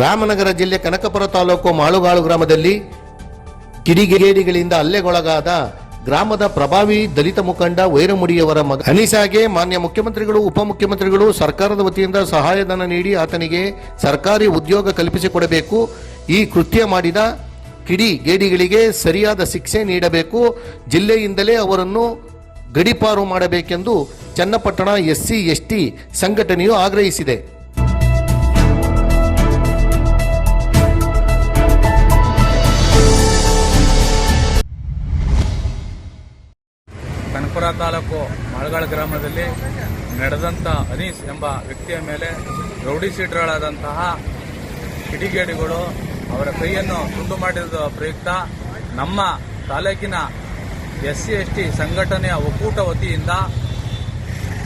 ರಾಮನಗರ ಜಿಲ್ಲೆ ಕನಕಪುರ ತಾಲೂಕು ಮಾಳುಗಾಳು ಗ್ರಾಮದಲ್ಲಿ ಕಿಡಿಗೇಡಿಗಳಿಂದ ಹಲ್ಲೆಗೊಳಗಾದ ಗ್ರಾಮದ ಪ್ರಭಾವಿ ದಲಿತ ಮುಖಂಡ ವೈರಮುಡಿಯವರ ಮಗ ಅನಿಸಾಗೆ ಮಾನ್ಯ ಮುಖ್ಯಮಂತ್ರಿಗಳು, ಉಪಮುಖ್ಯಮಂತ್ರಿಗಳು, ಸರ್ಕಾರದ ವತಿಯಿಂದ ಸಹಾಯಧನ ನೀಡಿ ಆತನಿಗೆ ಸರ್ಕಾರಿ ಉದ್ಯೋಗ ಕಲ್ಪಿಸಿಕೊಡಬೇಕು. ಈ ಕೃತ್ಯ ಮಾಡಿದ ಕಿಡಿ ಗೇಡಿಗಳಿಗೆ ಸರಿಯಾದ ಶಿಕ್ಷೆ ನೀಡಬೇಕು. ಜಿಲ್ಲೆಯಿಂದಲೇ ಅವರನ್ನು ಗಡಿಪಾರು ಮಾಡಬೇಕೆಂದು ಚನ್ನಪಟ್ಟಣ ಎಸ್ಸಿ, ಎಸ್ಟಿ ಸಂಘಟನೆಯು ಆಗ್ರಹಿಸಿದೆ. ಕನಕಪುರ ತಾಲೂಕು ಮಳಗಾಳ ಗ್ರಾಮದಲ್ಲಿ ನಡೆದಂಥ ಅನೀಸ್ ಎಂಬ ವ್ಯಕ್ತಿಯ ಮೇಲೆ ರೌಡಿ ಶೀಟರ್ಗಳಾದಂತಹ ಕಿಡಿಗೇಡಿಗಳು ಅವರ ಕೈಯನ್ನು ತುಂಡು ಮಾಡಿದ ಪ್ರಯುಕ್ತ ನಮ್ಮ ತಾಲೂಕಿನ ಎಸ್ ಸಿ ಎಸ್ ಟಿ ಸಂಘಟನೆಯ ಒಕ್ಕೂಟ ವತಿಯಿಂದ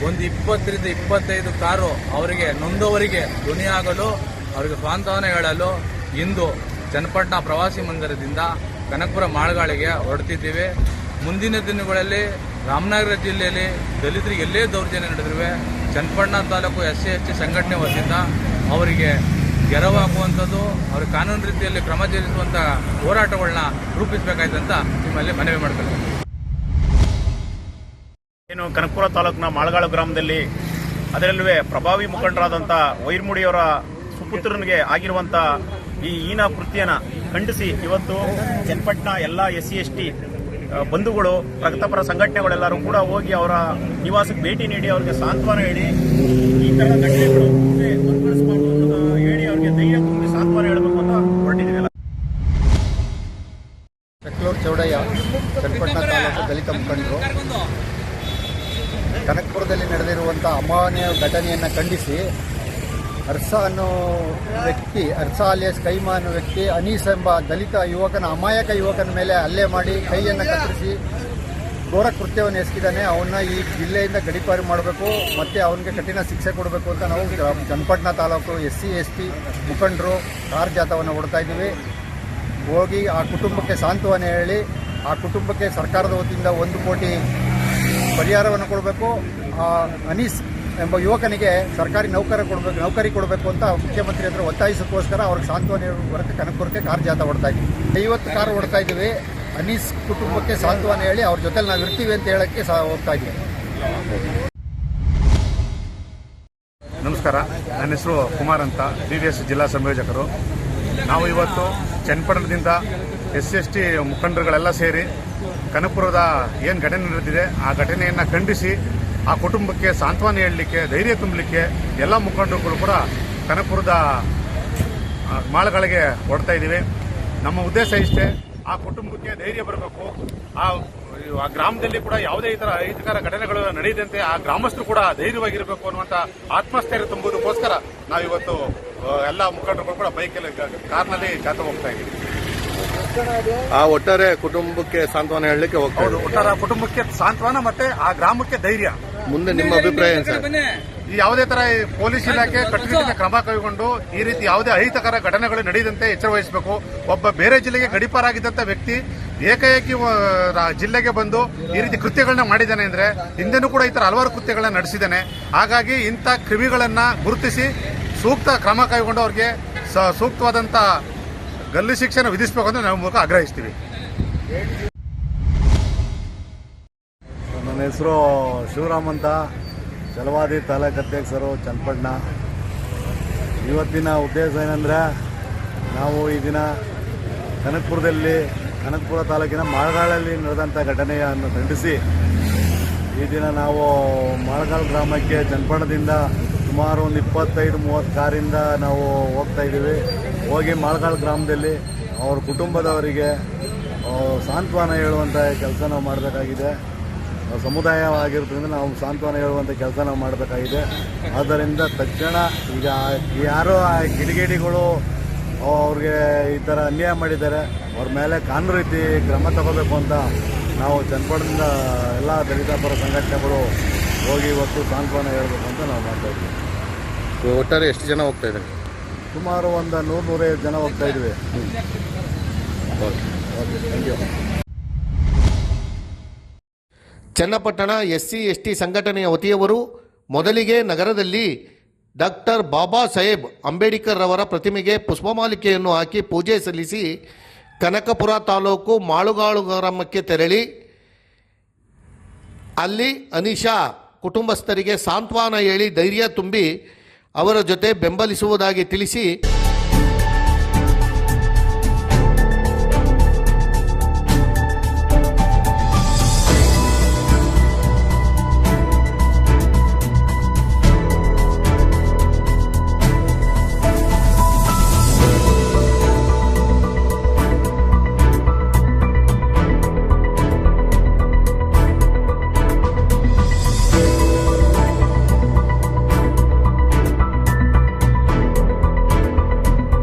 ಒಂದು ಇಪ್ಪತ್ತರಿಂದ ಇಪ್ಪತ್ತೈದು ಕಾರು ಅವರಿಗೆ ನೊಂದವರಿಗೆ ಧ್ವನಿಯಾಗಲು, ಅವರಿಗೆ ಸಾಂತ್ವನ ಹೇಳಲು ಇಂದು ಚನ್ನಪಟ್ಟಣ ಪ್ರವಾಸಿ ಮಂದಿರದಿಂದ ಕನಕಪುರ ಮಾಳಗಾಳಿಗೆ ಹೊರಡ್ತಿದ್ದೀವಿ. ಮುಂದಿನ ದಿನಗಳಲ್ಲಿ ರಾಮನಗರ ಜಿಲ್ಲೆಯಲ್ಲಿ ದಲಿತರಿಗೆ ಎಲ್ಲೇ ದೌರ್ಜನ್ಯ ನಡೆದಿರುವೆ, Channapatna taluk S C H ಸಂಘಟನೆ ವತಿಯಿಂದ ಅವರಿಗೆ ಗೆರವಾಗುವಂಥದ್ದು, ಅವ್ರ ಕಾನೂನು ರೀತಿಯಲ್ಲಿ ಕ್ರಮ ಜರುಗಿಸುವಂಥ ಹೋರಾಟಗಳನ್ನ ಅಂತ ನಿಮ್ಮಲ್ಲಿ ಮನವಿ ಮಾಡ್ಕೊಳ್ತೀನಿ. ಏನು ಕನಕಪುರ ತಾಲೂಕಿನ ಮಾಳಗಾಳು ಗ್ರಾಮದಲ್ಲಿ ಅದರಲ್ಲೂ ಪ್ರಭಾವಿ ಮುಖಂಡರಾದಂಥ ವೈರ್ಮುಡಿಯವರ ಸುಪುತ್ರನಿಗೆ ಆಗಿರುವಂಥ ಈ ಹೀನ ಕೃತ್ಯನ ಖಂಡಿಸಿ ಇವತ್ತು ಚನ್ನಪಟ್ಟಣ ಎಲ್ಲ ಎಸ್ ಸಿ ಎಸ್ ಟಿ ಬಂಧುಗಳು, ರಕ್ತಪರ ಸಂಘಟನೆಗಳೆಲ್ಲರೂ ಕೂಡ ಹೋಗಿ ಅವರ ನಿವಾಸಕ್ಕೆ ಭೇಟಿ ನೀಡಿ ಅವರಿಗೆ ಸಾಂತ್ವನ ಹೇಳಿ, ಈ ತರ ಘಟನೆಗಳು ಹೇಳಿ ಅವರಿಗೆ ಧೈರ್ಯ ತುಂಬಿ ಸಾಂತ್ವನ ಹೇಳಬೇಕು ಅಂತ ಹೊರಟಿದ್ದೀವಿ ಚೌಡಯ್ಯ, ಚನ್ನಪಟ್ಟಣ ತಾಲೂಕು ದಲಿತ ಮುಖಂಡರು. ಕನಕಪುರದಲ್ಲಿ ನಡೆದಿರುವಂಥ ಅಮಾನ್ಯ ಘಟನೆಯನ್ನು ಖಂಡಿಸಿ ಅರ್ಸ ಅನ್ನೋ ವ್ಯಕ್ತಿ ಅರ್ಸ ಅಲಿಯಸ್ ಕೈಮಾ ಅನ್ನೋ ವ್ಯಕ್ತಿ, ಅನೀಸ್ ಎಂಬ ದಲಿತ ಯುವಕನ, ಅಮಾಯಕ ಯುವಕನ ಮೇಲೆ ಹಲ್ಲೆ ಮಾಡಿ ಕೈಯನ್ನು ಕತ್ತರಿಸಿ ಘೋರ ಕೃತ್ಯವನ್ನು ಎಸಗಿದ್ದಾನೆ ಅವನ್ನ ಈ ಜಿಲ್ಲೆಯಿಂದ ಗಡಿಪಾರು ಮಾಡಬೇಕು. ಮತ್ತು ಅವನಿಗೆ ಕಠಿಣ ಶಿಕ್ಷೆ ಕೊಡಬೇಕು ಅಂತ ನಾವು Channapatna taluk S C, S T, ಮುಖಂಡರು ಕಾರ್ ಜಾಥವನ್ನು ಹೊಡ್ತಾ ಇದ್ದೀವಿ. ಹೋಗಿ ಆ ಕುಟುಂಬಕ್ಕೆ ಸಾಂತ್ವನ ಹೇಳಿ, ಆ ಕುಟುಂಬಕ್ಕೆ ಸರ್ಕಾರದ ವತಿಯಿಂದ ಒಂದು ಕೋಟಿ ಪರಿಹಾರವನ್ನು ಕೊಡಬೇಕು. ಆ ಅನೀಸ್ ಎಂಬ ಯುವಕನಿಗೆ ಸರ್ಕಾರಿ ನೌಕರ ಕೊಡಬೇಕು, ನೌಕರಿ ಕೊಡಬೇಕು ಅಂತ ಮುಖ್ಯಮಂತ್ರಿ ಹತ್ರ ಒತ್ತಾಯಿಸೋಕ್ಕೋಸ್ಕರ ಅವ್ರಿಗೆ ಸಾಂತ್ವನ ಹೇಳೋಕೆ ಕನಕಪುರಕ್ಕೆ ಕಾರ್ ಜಾಥಾ ಹೊಡ್ತಾ ಇದ್ದೀವಿ ಐವತ್ತು ಕಾರ್ ಹೊಡ್ತಾ ಇದ್ದೀವಿ ಅನೀಸ್ ಕುಟುಂಬಕ್ಕೆ ಸಾಂತ್ವನ ಹೇಳಿ ಅವ್ರ ಜೊತೆಲಿ ನಾವು ಇರ್ತೀವಿ ಅಂತ ಹೇಳೋಕ್ಕೆ ಸಹ ಹೋಗ್ತಾ ಇದ್ದೀವಿ ನಮಸ್ಕಾರ. ನನ್ನ ಹೆಸರು ಕುಮಾರ್ ಅಂತ. ಬಿ ವಿ ಎಸ್ ಜಿಲ್ಲಾ ಸಂಯೋಜಕರು. ನಾವು ಇವತ್ತು ಚನ್ನಪಟ್ಟಣದಿಂದ ಎಸ್ ಎಸ್ ಟಿ ಮುಖಂಡರುಗಳೆಲ್ಲ ಸೇರಿ ಕನಕಪುರದ ಏನು ಘಟನೆ ನಡೆದಿದೆ, ಆ ಘಟನೆಯನ್ನು ಖಂಡಿಸಿ ಆ ಕುಟುಂಬಕ್ಕೆ ಸಾಂತ್ವನ ಹೇಳಲಿಕ್ಕೆ ಧೈರ್ಯ ತುಂಬಲಿಕ್ಕೆ ಎಲ್ಲ ಮುಖಂಡರುಗಳು ಕೂಡ ಕನಕಪುರದ ಮಾಳಗಳಿಗೆ ಹೊಡ್ತಾ ಇದ್ದೀವಿ. ನಮ್ಮ ಉದ್ದೇಶ ಇಷ್ಟೇ ಆ ಕುಟುಂಬಕ್ಕೆ ಧೈರ್ಯ ಬರಬೇಕು. ಆ ಆ ಗ್ರಾಮದಲ್ಲಿ ಕೂಡ ಯಾವುದೇ ಈ ತರ ಅಹಿತಕರ ಘಟನೆಗಳು ನಡೆಯದಂತೆ ಆ ಗ್ರಾಮಸ್ಥರು ಕೂಡ ಧೈರ್ಯವಾಗಿರಬೇಕು ಅನ್ನುವಂತ ಆತ್ಮಸ್ಥೈರ್ಯ ತುಂಬುವುದಕ್ಕೋಸ್ಕರ ನಾವಿವತ್ತು ಎಲ್ಲ ಮುಖಂಡರುಗಳು ಕೂಡ ಬೈಕಲ್ಲಿ ಕಾರ್ನಲ್ಲಿ ಜಾತ್ರೆ ಹೋಗ್ತಾ ಇದ್ದೀವಿ. ಆ ಒಟ್ಟಾರೆ ಕುಟುಂಬಕ್ಕೆ ಸಾಂತ್ವನ ಹೇಳಲಿಕ್ಕೆ ಹೋಗ್ತಾ ಒಟ್ಟಾರೆ ಕುಟುಂಬಕ್ಕೆ ಸಾಂತ್ವನ ಮತ್ತೆ ಆ ಗ್ರಾಮಕ್ಕೆ ಧೈರ್ಯ. ಮುಂದೆ ನಿಮ್ಮ ಅಭಿಪ್ರಾಯ ಏನು ಸರ್? ಈ ಯಾವುದೇ ತರ ಪೊಲೀಸ್ ಇಲಾಖೆ ಕಟ್ಟುನಿಟ್ಟಿನ ಕ್ರಮ ಕೈಗೊಂಡು ಈ ರೀತಿ ಯಾವುದೇ ಅಹಿತಕರ ಘಟನೆಗಳು ನಡೆಯದಂತೆ ಎಚ್ಚರ ವಹಿಸಬೇಕು. ಒಬ್ಬ ಬೇರೆ ಜಿಲ್ಲೆಗೆ ಗಡಿಪಾರಾಗಿದ್ದಂತ ವ್ಯಕ್ತಿ ಏಕಾಏಕಿ ರಾ- ಜಿಲ್ಲೆಗೆ ಬಂದು ಈ ರೀತಿ ಕೃತ್ಯಗಳನ್ನ ಮಾಡಿದ್ದಾನೆ ಅಂದ್ರೆ ಹಿಂದೆನೂ ಕೂಡ ಈ ತರ ಹಲವಾರು ಕೃತ್ಯಗಳನ್ನ ನಡೆಸಿದ್ದಾನೆ. ಹಾಗಾಗಿ ಇಂಥ ಕ್ರಿಮಿಗಳನ್ನ ಗುರುತಿಸಿ ಸೂಕ್ತ ಕ್ರಮ ಕೈಗೊಂಡು ಅವ್ರಿಗೆ ಸ- ಸೂಕ್ತವಾದಂತ ಗಲ್ಲು ಶಿಕ್ಷೆನ ವಿಧಿಸಬೇಕು ಅಂತ ನಾವು ಮೂಲಕ ಆಗ್ರಹಿಸ್ತೀವಿ. ಹೆಸರು ಶಿವರಾಮ್ ಅಂತ. ಚಲವಾದಿ ತಾಲೂಕು ಅಧ್ಯಕ್ಷರು ಚನ್ನಪಟ್ಟಣ. ಇವತ್ತಿನ ಉದ್ದೇಶ ಏನಂದರೆ ನಾವು ಈ ದಿನ ಕನಕಪುರದಲ್ಲಿ, ಕನಕಪುರ ತಾಲೂಕಿನ ಮಾಳಗಾಳಲ್ಲಿ ನಡೆದಂಥ ಘಟನೆಯನ್ನು ಖಂಡಿಸಿ ಈ ದಿನ ನಾವು ಮಾಳಗಾಳ ಗ್ರಾಮಕ್ಕೆ ಚನ್ನಪಟ್ಟಣದಿಂದ ಸುಮಾರು ಒಂದು ಇಪ್ಪತ್ತೈದು, ಮೂವತ್ತು ಕಾರಿಂದ ನಾವು ಹೋಗ್ತಾ ಇದ್ದೀವಿ. ಹೋಗಿ ಮಾಳಗಾಳ ಗ್ರಾಮದಲ್ಲಿ ಅವ್ರ ಕುಟುಂಬದವರಿಗೆ ಸಾಂತ್ವನ ಹೇಳುವಂಥ ಕೆಲಸ ನಾವು ಮಾಡಬೇಕಾಗಿದೆ. ಸಮುದಾಯವಾಗಿರೋದ್ರಿಂದ ನಾವು ಸಾಂತ್ವನ ಹೇಳುವಂಥ ಕೆಲಸ ನಾವು ಮಾಡಬೇಕಾಗಿದೆ. ಆದ್ದರಿಂದ ತಕ್ಷಣ ಈಗ ಯಾರೋ ಆ ಕಿಡಿಗೇಡಿಗಳು ಅವ್ರಿಗೆ ಈ ಥರ ಅನ್ಯಾಯ ಮಾಡಿದ್ದಾರೆ ಅವ್ರ ಮೇಲೆ ಕಾನೂನು ರೀತಿ ಕ್ರಮ ತಗೋಬೇಕು ಅಂತ ನಾವು ಚನ್ನಪಟ್ಟಣದಿಂದ ಎಲ್ಲ ದಲಿತ ಪರ ಸಂಘಟನೆಗಳು ಹೋಗಿ ಇವತ್ತು ಸಾಂತ್ವನ ಹೇಳಬೇಕು ಅಂತ ನಾವು ಮಾಡ್ತಾ ಇದ್ದೀವಿ. ಒಟ್ಟಾರೆ ಎಷ್ಟು ಜನ ಹೋಗ್ತಾ ಇದ್ದಾರೆ? ಸುಮಾರು ಒಂದು ನೂರು ನೂರೈದು ಜನ ಹೋಗ್ತಾ ಇದ್ವಿ okay. Thank you Channapatna S C, S T ಸಂಘಟನೆಯ ವತಿಯವರು ಮೊದಲಿಗೆ ನಗರದಲ್ಲಿ ಡಾಕ್ಟರ್ ಬಾಬಾ ಸಾಹೇಬ್ ಅಂಬೇಡ್ಕರ್ ಅವರ ಪ್ರತಿಮೆಗೆ ಪುಷ್ಪಮಾಲಿಕೆಯನ್ನು ಹಾಕಿ ಪೂಜೆ ಸಲ್ಲಿಸಿ ಕನಕಪುರ ತಾಲೂಕು ಮಾಳುಗಾಳು ಗ್ರಾಮಕ್ಕೆ ತೆರಳಿ. ಅಲ್ಲಿ ಅನಿಶಾ ಕುಟುಂಬಸ್ಥರಿಗೆ ಸಾಂತ್ವನ ಹೇಳಿ ಧೈರ್ಯ ತುಂಬಿ ಅವರ ಜೊತೆ ಬೆಂಬಲಿಸುವುದಾಗಿ ತಿಳಿಸಿ